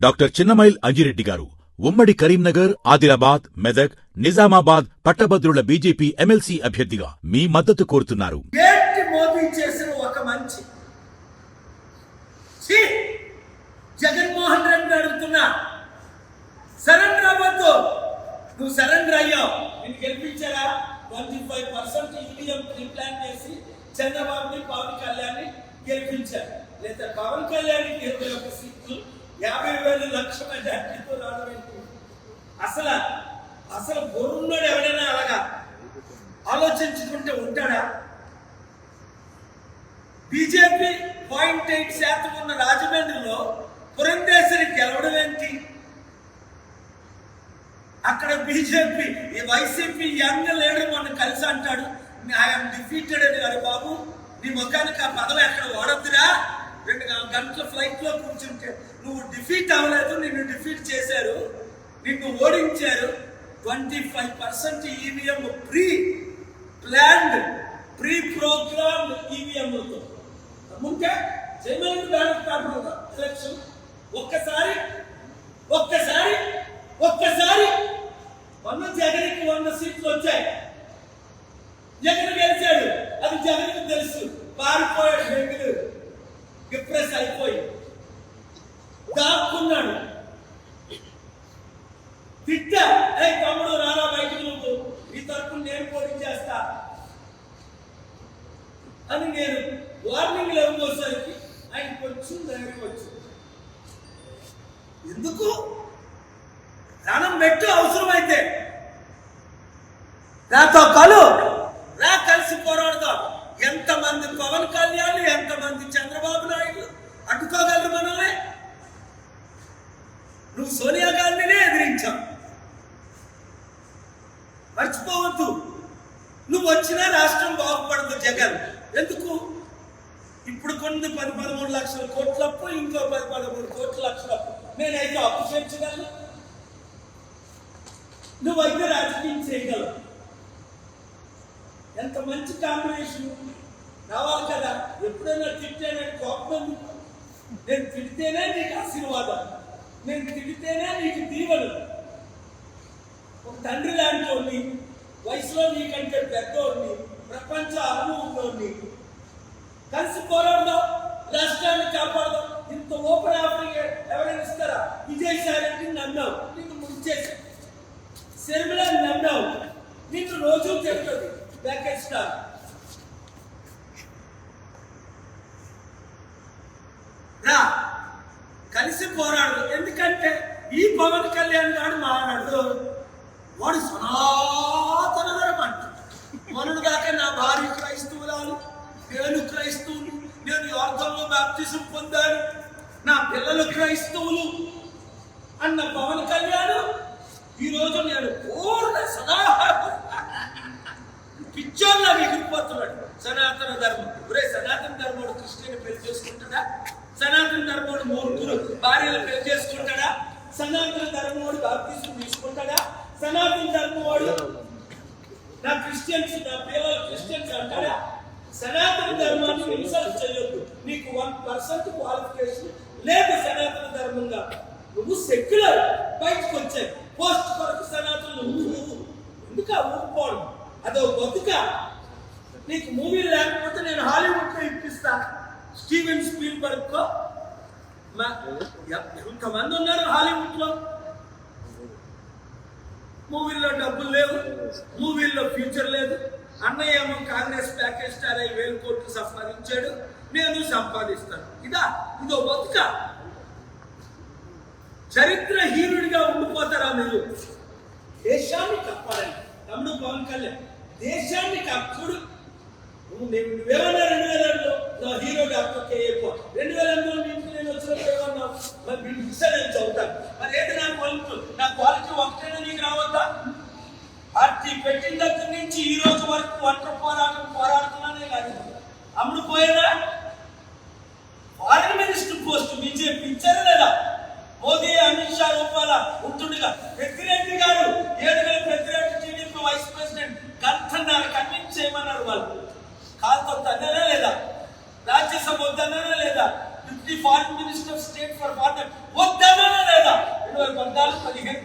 Doctor Chinnamail Anji Reddy గారు ఉమ్మడి కరీంనగర్ ఆదిలాబాద్ మెదక్ నిజామాబాద్ పట్టభద్రుల బీజేపీ ఎమ్మెల్సీ అభ్యర్థిగా మీ మద్దతు కోరుతున్నారు. మోదీ చేసిన ఒక మంచి. జగన్మోహన్ రెడ్డి అడుగుతున్నా. సరెండర్ అవ్వద్దు. నువ్వు సరెండర్ అయ్యావు. నేను గెలిపించారా? Twenty five percent EVM plan చేసి చంద్రబాబుని పవన్ కళ్యాణ్ గెలిపించారు. లేదా పవన్ కళ్యాణ్ ఇరవై ఒక సీట్లు యాభై వేల లక్ష మెజార్టీతో రావడం అసలు అసలు బొరున్నాడు ఎవడైనా అలాగా? ఆలోచించుకుంటే ఉంటాడా? బీజేపీ పాయింట్ ఎయిట్ శాతం ఉన్న రాజమండ్రిలో పురంధేశ్వరి గెలవడం ఏంటి? అక్కడ బీజేపీ ఈ వైసీపీ యంగ్ లీడర్ మొన్న కలిసి అంటాడు ఐఎమ్ డిఫీటెడ్ అని గారు బాబు నీ ముఖానికి ఆ పదవి ఎక్కడ వాడద్దురా? రెండు గంటల ఫ్లైట్లో కూర్చుంటే నువ్వు డిఫీట్ అవ్వలేదు నిన్ను డిఫీట్ చేశారు నిన్ను ఓడించారు. Twenty five percent EVM pre planned pre program ఈవీఎంలతో ముందే జనవరి బ్యాలెట్ పేపర్ ఎలక్షన్ ఒక్కసారి ఒక్కసారి ఒక్కసారి మొన్న జగన్కి వంద సీట్లు వచ్చాయి జగన్ గెలిచాడు అది జగన్కి తెలుసు పారిపోయాడు బెంగళూరు డిప్రెస్ అయిపోయి దాక్కున్నాడు తిట్టా ఏ తమ్ముడు రారా బయటకు నువ్వు నీ తరపున నేను పోటీ చేస్తా అని నేను వార్నింగ్ ఇవ్వబోసరికి ఆయన కొంచెం ధైర్యం వచ్చింది. ఎందుకు? ప్రాణం పెట్టు అవసరమైతే. నాతో కలు రా కలిసి పోరాడదాం ఎంతమంది పవన్ కళ్యాణ్ ఎంతమంది చంద్రబాబు నాయుడు అడ్డుకోగలరు మనల్ని? నువ్వు సోనియా గాంధీనే ఎదిరించావు. మర్చిపోవద్దు. నువ్వు వచ్చినా రాష్ట్రం బాగుపడదు జగన్. ఎందుకు? ఇప్పుడు కొన్ని పది పదమూడు లక్షల కోట్ల అప్పు ఇంకో పది పదమూడు కోట్ల లక్షల అప్పు నేనైతే అప్పు చేర్చగలను? నువ్వైతే రాజకీయం చేయగలవు. ఎంత మంచి కాంబినేషన్ రావాలి కదా? ఎప్పుడైనా తిట్టానని కోపం నేను తిడితేనే నీకు ఆశీర్వాదం. నేను తిడితేనే నీకు దీవెను. ఒక తండ్రి లాంటి వాడిని, వయసులో నీకంటే పెద్దోడిని ప్రపంచ అనుభవంలోని కలిసి పోరాడదాం రాష్ట్రాన్ని కాపాడదాం. ఇంత ఓపెన్ ఆఫరింగ్ ఎవరైనా ఇస్తారా? విజయసాయి రెడ్డి నమ్మావు నీకు ముంచేసి శర్మిలాని నమ్మావు నీకు రోజు చెప్తుంది బ్యాకెట్ స్టార్. రా. కలిసి పోరాడు. ఎందుకంటే ఈ పవన్ కళ్యాణ్ గారు మాట్లాడు వాడు క్రైస్తవులు అన్న పవన్ కళ్యాణ్ ఈ రోజు నేను పూర్ణ సదా పిచ్చోళ్ళ ఎగిరిపోతున్నాడు సనాతన ధర్మం. ఒరే సనాతన ధర్మోడు కృష్ణుని పెళ్ళి చేసుకుంటాడా? సనాతన ధర్మోడు మూర్తులు భార్యలు పెళ్ళి చేసుకుంటాడా? సనాతన ధర్మోడు బాప్తీసులు తీసుకుంటాడా? సనాతన ధర్మోడు నా క్రిస్టియన్స్ నా పిల్లలు క్రిస్టియన్స్ అంటాడా? సనాతన ధర్మాన్ని హింసలు చేయొద్దు. నీకు వన్ పర్సెంట్ క్వాలిఫికేషన్ లేదు సనాతన సందర్భంగా నువ్వు సెక్యులర్ బయటకు వచ్చాయి పోస్ట్ కొరకు సనాతన నువ్వు ఎందుకు ఊరుకోవడం అదో బతుక. నీకు మూవీ లేకపోతే నేను హాలీవుడ్లో ఇప్పిస్తా. స్టీవెన్ స్పీల్బర్గ్ పరుక్కో ఎంతమంది ఉన్నారు హాలీవుడ్లో మూవీల్లో డబ్బులు లేవు. మూవీల్లో ఫ్యూచర్ లేదు. అన్నయ్య ఏమో కాంగ్రెస్ ప్యాకేజ్ స్టార్ అయి వేలు కోట్లు సంపాదించాడు. నేను సంపాదిస్తాను. ఇదా ఇదో బతుక. చరిత్రహీనుడిగా ఉండిపోతారా మీరు? దేశాన్ని కాపాడండి. తమ్ముడు పవన్ కళ్యాణ్ దేశాన్ని కాపుడు. నేను నువ్వేమన్నా రెండు వేల రెండులో నా హీరో డాక్టర్ ఎక్కువ రెండు వేల ఎనిమిదిలో మీ ఇంటికి నేను వచ్చినప్పుడు ఏమన్నావు? మరి మీ ఇస్తే నేను చదువుతాను మరి ఏది నా క్వాలిటీ నా క్వాలిటీ ఒకటేనా నీకు రావద్దా? పార్టీ పెట్టిన దగ్గర నుంచి ఈ రోజు వరకు వంట పోరాటం పోరాడుతున్నానే కాదు. అమ్ముడు పోయేదా? ఫారిన్ మినిస్టర్ పోస్ట్ బీజేపీ ఇచ్చారు లేదా? వాళ్ళ ఉంటుండగా పెద్దిరెడ్డి గారు ఏడుగుల పెద్దిరెడ్డి టీడీపీ వైస్ ప్రెసిడెంట్ గంటన్నారు కన్విన్స్ చేయమన్నారు వాళ్ళు. కాల్తొద్దు అన్నారా లేదా? రాజ్యసభ వద్దన్నారా లేదా? Deputy foreign minister state for foreign వద్దన్నారా లేదా? ఇరవై పద్నాలుగు పదిహేను